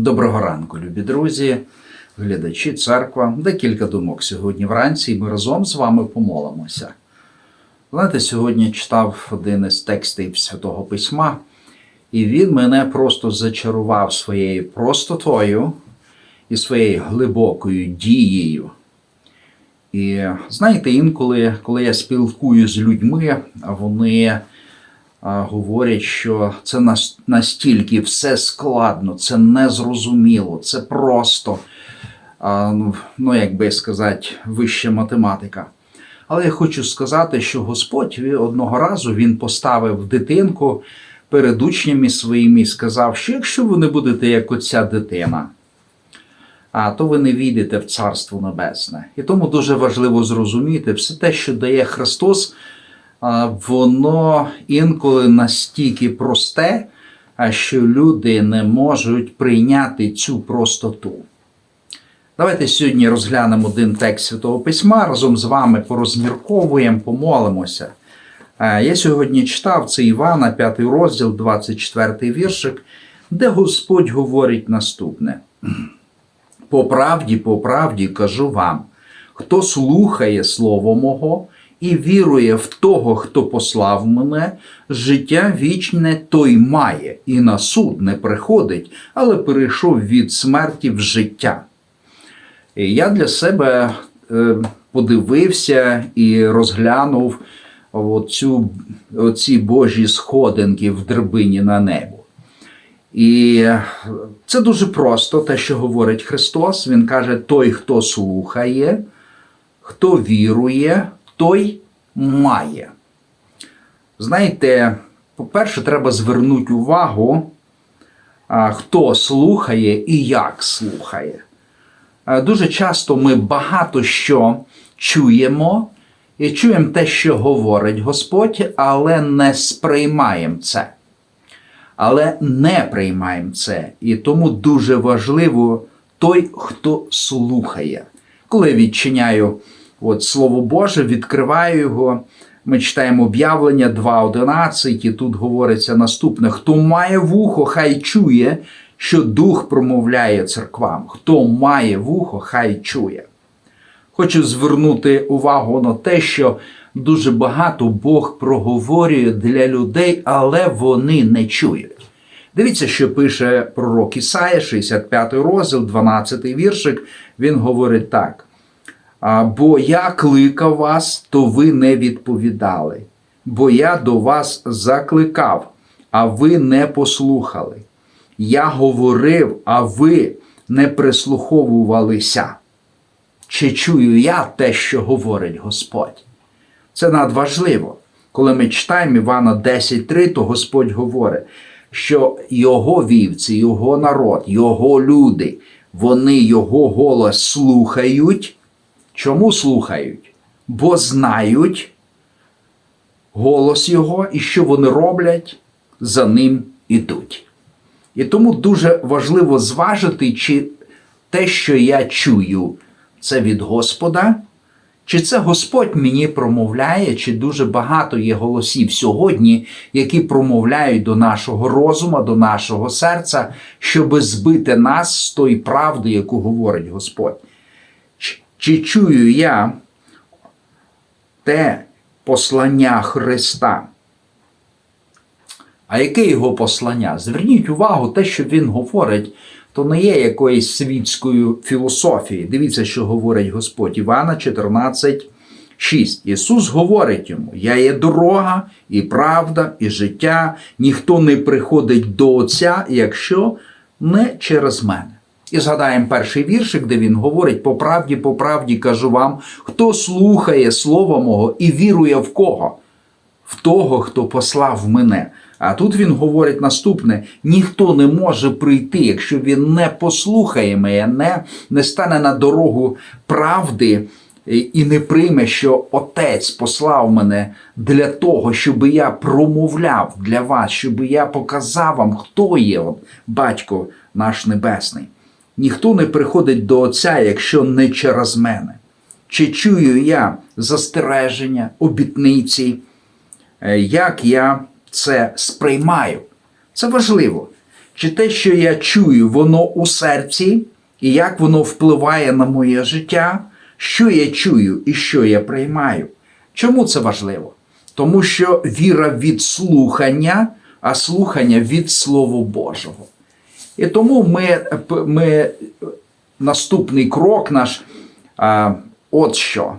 Доброго ранку, любі друзі, глядачі, церква. Декілька думок сьогодні вранці, і ми разом з вами помолимося. Знаєте, сьогодні читав один із текстів Святого Письма, і він мене просто зачарував своєю простотою і своєю глибокою дією. І знаєте, інколи, коли я спілкую з людьми, вони говорять, що це настільки все складно, це незрозуміло, це просто, ну, ну, як би сказати, вища математика. Але я хочу сказати, що Господь одного разу він поставив дитинку перед учнями своїми і сказав, що якщо ви не будете як оця дитина, то ви не війдете в Царство Небесне. І тому дуже важливо зрозуміти, все те, що дає Христос, воно інколи настільки просте, що люди не можуть прийняти цю простоту. Давайте сьогодні розглянемо один текст Святого Письма, разом з вами порозмірковуємо, помолимося. Е, Я сьогодні читав це Івана, 5 розділ, 24 віршик, де Господь говорить наступне. По правді, по правді кажу вам, хто слухає Слово Мого і вірує в того, хто послав мене, життя вічне той має, і на суд не приходить, але перейшов від смерті в життя. І я для себе е, подивився і розглянув оцю, оці Божі сходинки в драбині на небо. І це дуже просто, те, що говорить Христос. Він каже: той, хто слухає, хто вірує, той має. Знаєте, по-перше, треба звернути увагу, хто слухає і як слухає. Дуже часто ми багато що чуємо і чуємо те, що говорить Господь, але не сприймаємо це. Але не приймаємо це. І тому дуже важливо той, хто слухає. Коли відчиняю от, Слово Боже, відкриваю його. Ми читаємо об'явлення 2.11, і тут говориться наступне: хто має вухо, хай чує, що Дух промовляє церквам. Хто має вухо, хай чує. Хочу звернути увагу на те, що дуже багато Бог проговорює для людей, але вони не чують. Дивіться, що пише пророк Ісая, 65 розділ, 12 віршик. Він говорить так. «А, Бо я кликав вас, то ви не відповідали, бо я до вас закликав, а ви не послухали. Я говорив, а ви не прислуховувалися. Чи чую я те, що говорить Господь? Це надважливо. Коли ми читаємо Івана 10.3, то Господь говорить, що його вівці, його народ, його люди, вони його голос слухають. Чому слухають? Бо знають голос Його і що вони роблять, за ним ідуть. І тому дуже важливо зважити, чи те, що я чую, це від Господа, чи це Господь мені промовляє, чи дуже багато є голосів сьогодні, які промовляють до нашого розуму, до нашого серця, щоб збити нас з тої правди, яку говорить Господь. Чи- чую я те послання Христа? А яке його послання? Зверніть увагу, те, що він говорить, то не є якоюсь світською філософією. Дивіться, що говорить Господь Івана 14, 6. Ісус говорить йому: Я є дорога, і правда, і життя. Ніхто не приходить до Отця, якщо не через мене. І згадаємо перший віршик, де він говорить: по правді, по правді кажу вам, хто слухає слова мого і вірує в кого? в того, хто послав мене. А тут він говорить наступне: ніхто не може прийти, якщо він не послухає мене, не, не стане на дорогу правди і не прийме, що Отець послав мене для того, щоб я промовляв для вас, щоб я показав вам, хто є батько наш небесний. Ніхто не приходить до Отця, якщо не через мене. Чи чую я застереження, обітниці? е, як я це сприймаю. Це важливо. Чи те, що я чую, воно у серці, і як воно впливає на моє життя, що я чую і що я приймаю? Чому це важливо? Тому що віра від слухання, а слухання від Слова Божого. І тому ми, ми наступний крок наш, а, от що.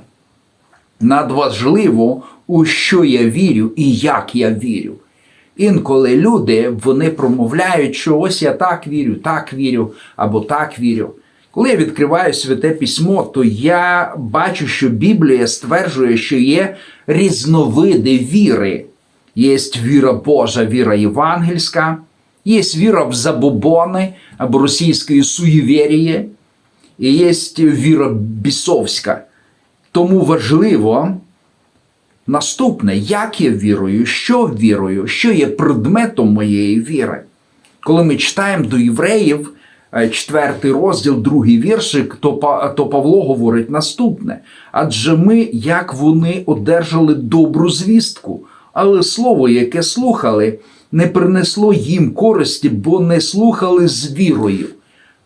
Надважливо, у що я вірю і як я вірю. Інколи люди вони промовляють, що ось я так вірю, так вірю або так вірю. Коли я відкриваю святе письмо, то я бачу, що Біблія стверджує, що є різновиди віри. Є віра Божа, віра євангельська, є віра в забобони або російської суєвірії, і є віра бісовська. Тому важливо наступне, як я вірую, що вірую, що є предметом моєї віри. Коли ми читаємо до євреїв, е, четвертий розділ, другий віршик, то Павло говорить наступне: адже ми, як вони, одержали добру звістку, але слово, яке слухали, не принесло їм користі, бо не слухали з вірою.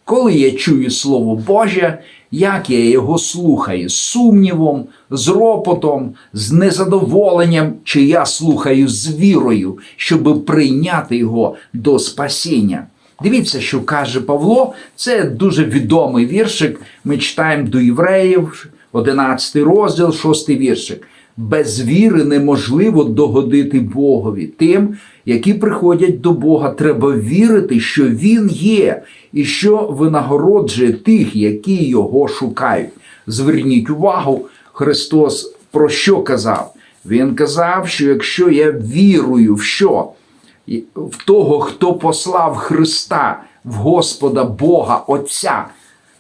Коли я чую Слово Боже, як я його слухаю з сумнівом, з ропотом, з незадоволенням, чи я слухаю з вірою, щоб прийняти його до спасіння. Дивіться, що каже Павло, це дуже відомий віршик. Ми читаємо до євреїв, 11 розділ, 6 віршик. Без віри неможливо догодити Богові. Тим, які приходять до Бога, треба вірити, що Він є, і що винагороджує тих, які його шукають. Зверніть увагу, Христос про що казав? Він казав, що якщо я вірую в що? В того, хто послав Христа, в Господа Бога Отця.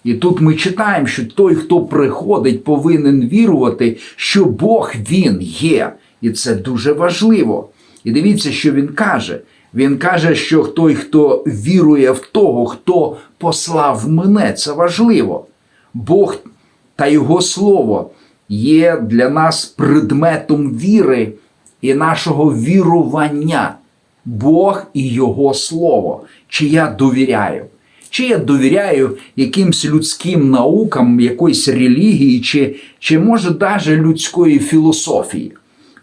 І тут ми читаємо, що той, хто приходить, повинен вірувати, що Бог Він є. І це дуже важливо. І дивіться, що він каже. Він каже, що той, хто вірує в того, хто послав мене, це важливо. Бог та Його Слово є для нас предметом віри і нашого вірування. Бог і Його Слово. Чи я довіряю? Чи я довіряю якимсь людським наукам, якоїсь релігії, чи, чи може навіть людської філософії?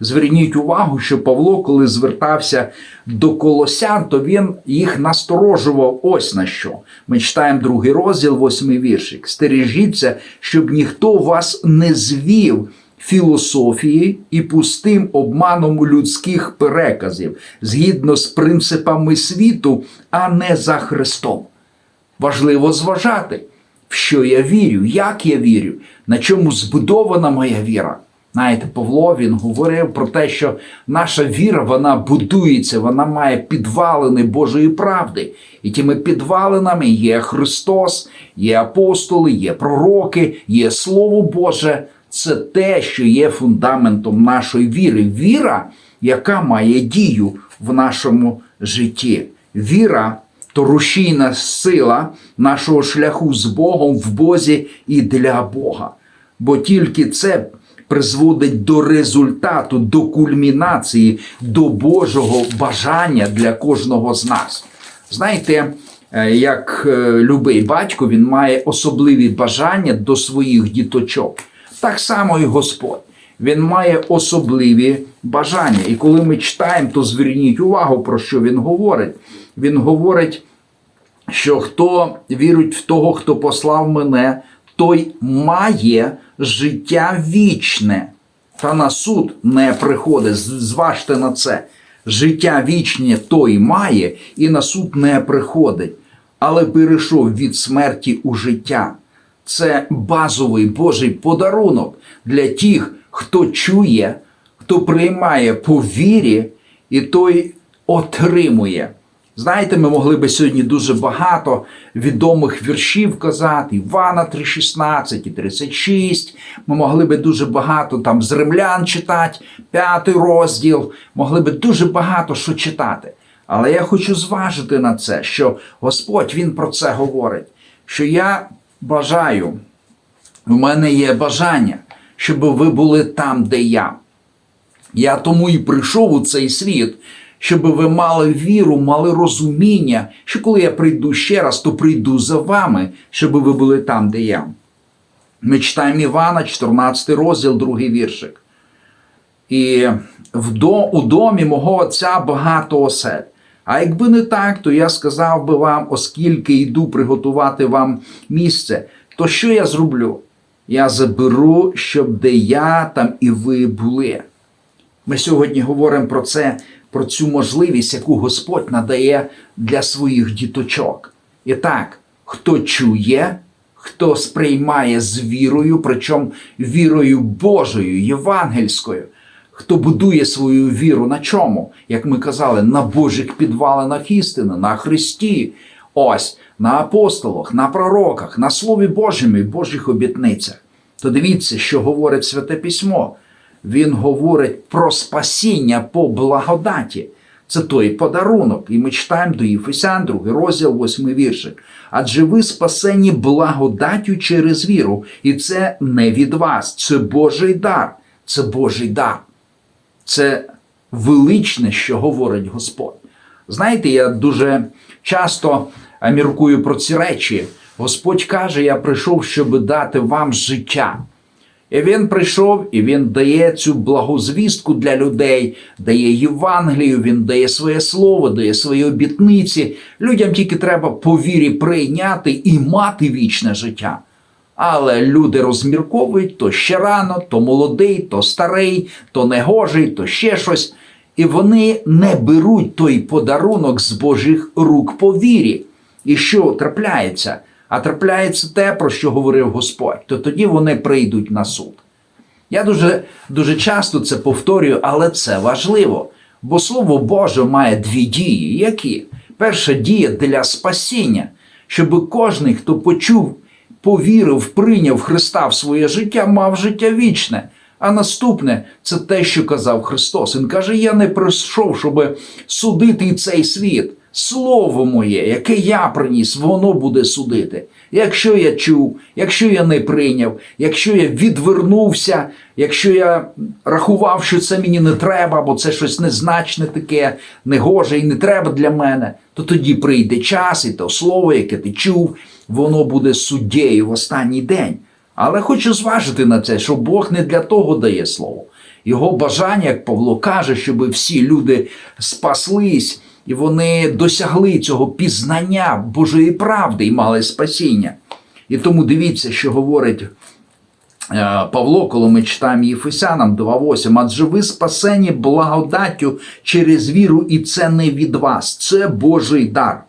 Зверніть увагу, що Павло, коли звертався до колосян, то він їх насторожував ось на що. Ми читаємо другий розділ, восьмий віршик. Стережіться, щоб ніхто вас не звів філософії і пустим обманом людських переказів, згідно з принципами світу, а не за Христом. Важливо зважати, в що я вірю, як я вірю, на чому збудована моя віра. Знаєте, Павло він говорив про те, що наша віра вона будується, вона має підвалини Божої правди. І тими підвалинами є Христос, є апостоли, є пророки, є Слово Боже. Це те, що є фундаментом нашої віри. Віра, яка має дію в нашому житті. Віра то рушійна сила нашого шляху з Богом в Бозі і для Бога. Бо тільки це призводить до результату, до кульмінації, до Божого бажання для кожного з нас. Знаєте, е, як е, любий батько, він має особливі бажання до своїх діточок. Так само і Господь. Він має особливі бажання. І коли ми читаємо, то зверніть увагу, про що він говорить. Він говорить, що хто вірить в того, хто послав мене, той має життя вічне. Та на суд не приходить. Зважте на це. Життя вічне той має, і на суд не приходить, але перейшов від смерті у життя. Це базовий Божий подарунок для тих, хто чує, хто приймає по вірі, і той отримує. Знаєте, ми могли би сьогодні дуже багато відомих віршів казати, Івана 3,16 і 36. Ми могли би дуже багато там з римлян читати, п'ятий розділ, могли би дуже багато що читати. Але я хочу зважити на це, що Господь Він про це говорить, що я бажаю, в мене є бажання, щоб ви були там, де я. Я тому і прийшов у цей світ, щоб ви мали віру, мали розуміння, що коли я прийду ще раз, то прийду за вами, щоб ви були там, де я. Ми читаємо Івана, 14 розділ, другий віршик. І у домі мого отця багато осель. А якби не так, то я сказав би вам, оскільки йду приготувати вам місце, то що я зроблю? Я заберу, щоб де я, там і ви були. Ми сьогодні говоримо про це, про цю можливість, яку Господь надає для своїх діточок. І так, хто чує, хто сприймає з вірою, причому вірою Божою, євангельською, хто будує свою віру на чому? Як ми казали, на Божих підвалинах істини, на Христі, ось на апостолах, на пророках, на Слові Божому і Божих обітницях. То дивіться, що говорить Святе Письмо. Він говорить про спасіння по благодаті. Це той подарунок. І ми читаємо до Єфесян, 2 розділ, 8 віршик. Адже ви спасені благодаттю через віру, і це не від вас, це Божий дар. Це Божий дар. Це величне, що говорить Господь. Знаєте, я дуже часто е, міркую про ці речі. Господь каже: Я прийшов, щоб дати вам життя. І він прийшов і він дає цю благозвістку для людей, дає Євангелію, він дає своє слово, дає свої обітниці. Людям тільки треба по вірі прийняти і мати вічне життя. Але люди розмірковують то ще рано, то молодий, то старий, то негожий, то ще щось. І вони не беруть той подарунок з Божих рук по вірі. І що трапляється? А трапляється те, про що говорив Господь, то тоді вони прийдуть на суд. Я дуже, дуже часто це повторюю, але це важливо. Бо Слово Боже має дві дії. Які? Перша дія для спасіння, щоб кожен, хто почув, повірив, прийняв Христа в своє життя, мав життя вічне. А наступне це те, що казав Христос. Він каже: Я не прийшов, щоб судити цей світ. Слово моє, яке я приніс, воно буде судити. Якщо я чув, якщо я не прийняв, якщо я відвернувся, якщо я рахував, що це мені не треба, бо це щось незначне таке, негоже і не треба для мене, то тоді прийде час, і то слово, яке ти чув, воно буде суддєю в останній день. Але хочу зважити на це, що Бог не для того дає слово. Його бажання, як Павло каже, щоб всі люди спаслись і вони досягли цього пізнання Божої правди і мали спасіння. І тому дивіться, що говорить е, Павло, коли ми читаємо Єфесянам 2.8, адже ви спасені благодаттю через віру, і це не від вас, це Божий дар.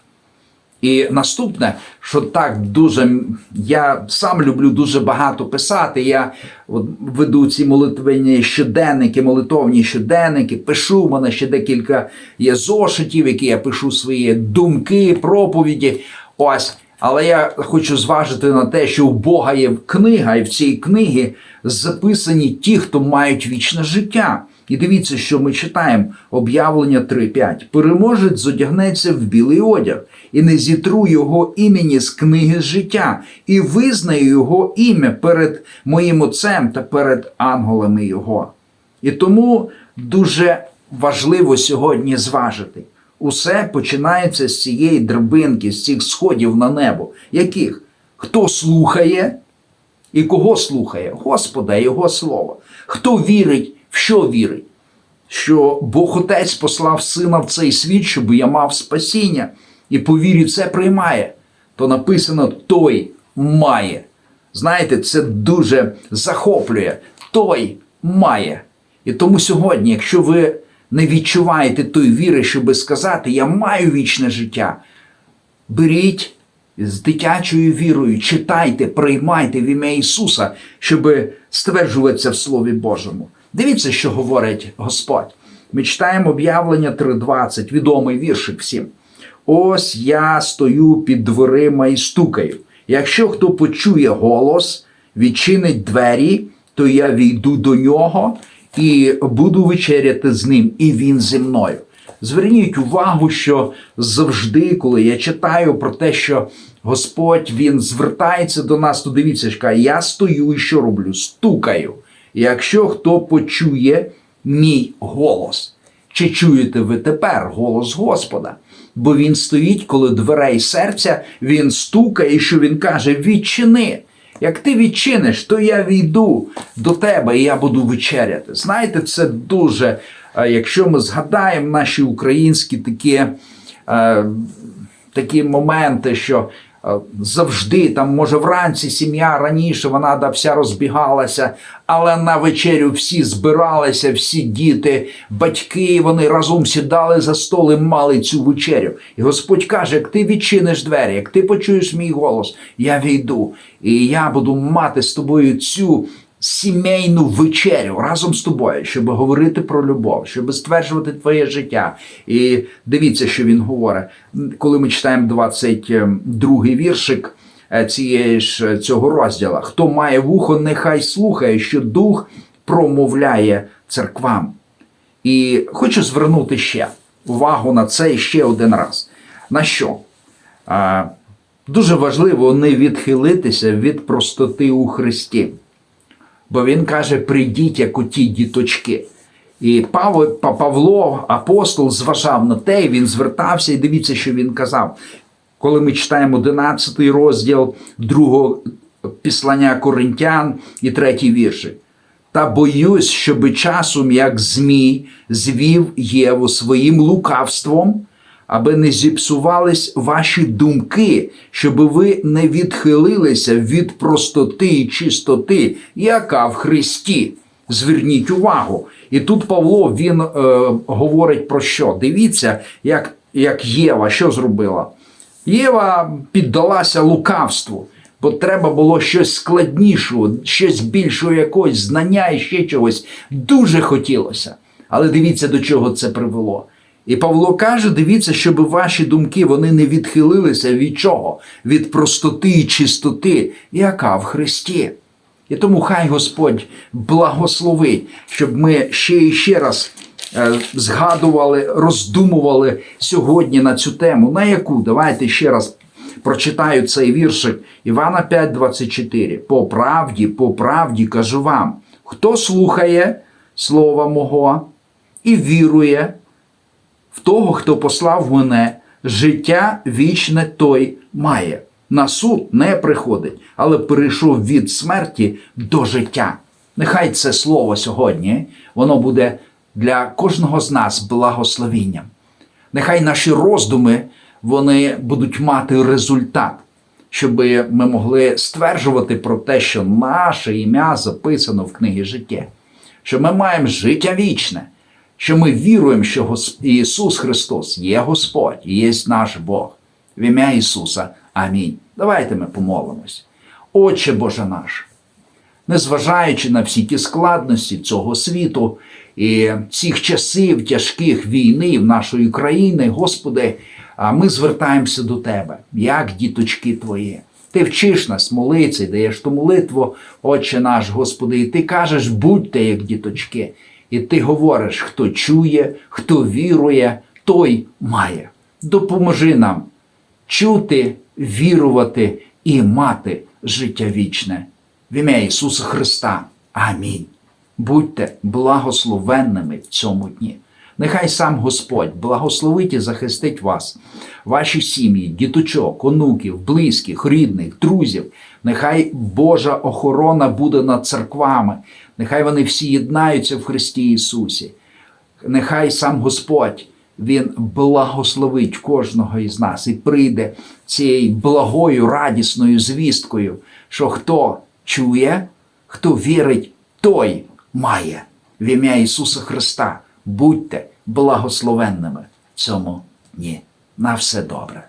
І наступне, що так дуже я сам люблю дуже багато писати. Я от, веду ці молитвені щоденники, молитовні щоденники, пишу в мене ще декілька є зошитів, які я пишу свої думки, проповіді. Ось. Але я хочу зважити на те, що у Бога є книга, і в цій книгі записані ті, хто мають вічне життя. І дивіться, що ми читаємо об'явлення 3.5. Переможець зодягнеться в білий одяг, і не зітру його імені з книги життя, і визнаю його ім'я перед моїм отцем та перед ангелами його. І тому дуже важливо сьогодні зважити. Усе починається з цієї драбинки, з цих сходів на небо. Яких? Хто слухає і кого слухає? Господа, Його Слово. Хто вірить, в що вірить? Що Бог Отець послав сина в цей світ, щоб я мав спасіння, і по вірі це приймає, то написано той має. Знаєте, це дуже захоплює. Той має. І тому сьогодні, якщо ви не відчуваєте тої віри, щоб сказати, я маю вічне життя, беріть з дитячою вірою, читайте, приймайте в ім'я Ісуса, щоб стверджуватися в Слові Божому. Дивіться, що говорить Господь. Ми читаємо об'явлення 3.20, відомий віршик всім. Ось я стою під дверима і стукаю. Якщо хто почує голос, відчинить двері, то я війду до нього і буду вечеряти з ним, і він зі мною. Зверніть увагу, що завжди, коли я читаю про те, що Господь Він звертається до нас, то дивіться, каже, я стою і що роблю? Стукаю. Якщо хто почує мій голос. Чи чуєте ви тепер голос Господа? Бо він стоїть коло дверей серця, він стукає, що він каже: відчини. Як ти відчиниш, то я війду до тебе і я буду вечеряти. Знаєте, це дуже, е, якщо ми згадаємо наші українські такі, е, такі моменти, що завжди там, може, вранці сім'я раніше вона да, вся розбігалася, але на вечерю всі збиралися, всі діти, батьки, вони разом сідали за стол і мали цю вечерю. І Господь каже: як ти відчиниш двері, як ти почуєш мій голос, я війду, і я буду мати з тобою цю. Сімейну вечерю разом з тобою, щоб говорити про любов, щоб стверджувати твоє життя. І дивіться, що він говорить, коли ми читаємо 22-й віршик е, цієї ж цього розділу. Хто має вухо, нехай слухає, що дух промовляє церквам. І хочу звернути ще увагу на це ще один раз. На що? Дуже важливо не відхилитися від простоти у Христі. Бо він каже: прийдіть, як у ті діточки. І Павло, апостол, зважав на те, і він звертався, і дивіться, що він казав. Коли ми читаємо 11 розділ другого післання Коринтян і третій вірші. Та боюсь, щоби часом, як Змій, звів Єву своїм лукавством, аби не зіпсувались ваші думки, щоб ви не відхилилися від простоти і чистоти, яка в Христі. Зверніть увагу. І тут Павло він е, говорить про що? Дивіться, як, як Єва що зробила. Єва піддалася лукавству, бо треба було щось складнішого, щось більшого якогось знання і ще чогось. Дуже хотілося. Але дивіться, до чого це привело. І Павло каже: дивіться, щоб ваші думки вони не відхилилися від чого? Від простоти і чистоти, яка в Христі. І тому хай Господь благословить, щоб ми ще і ще раз е, згадували, роздумували сьогодні на цю тему. На яку? Давайте ще раз прочитаю цей віршик Івана 5,24. По правді, по правді кажу вам, хто слухає слова мого і вірує в того, хто послав мене, життя вічне той має. На суд не приходить, але перейшов від смерті до життя. Нехай це слово сьогодні, воно буде для кожного з нас благословінням. Нехай наші роздуми вони будуть мати результат, щоб ми могли стверджувати про те, що наше ім'я записано в книгі життя, що ми маємо життя вічне, що ми віруємо, що Ісус Христос є Господь і є наш Бог. В ім'я Ісуса. Амінь. Давайте ми помолимось. Отче Боже наш, незважаючи на всі ті складності цього світу і цих часів тяжких війни в нашої країни, Господи, ми звертаємося до Тебе, як діточки Твої. Ти вчиш нас молитися, даєш ту молитву, Отче наш, Господи, і ти кажеш, будьте як діточки. І ти говориш, хто чує, хто вірує, той має. Допоможи нам чути, вірувати і мати життя вічне. В ім'я Ісуса Христа. Амінь. Будьте благословенними в цьому дні. Нехай сам Господь благословить і захистить вас, ваші сім'ї, діточок, онуків, близьких, рідних, друзів. Нехай Божа охорона буде над церквами, нехай вони всі єднаються в Христі Ісусі. Нехай сам Господь Він благословить кожного із нас і прийде цією благою, радісною звісткою, що хто чує, хто вірить, той має. В ім'я Ісуса Христа будьте благословенними в цьому дні. На все добре.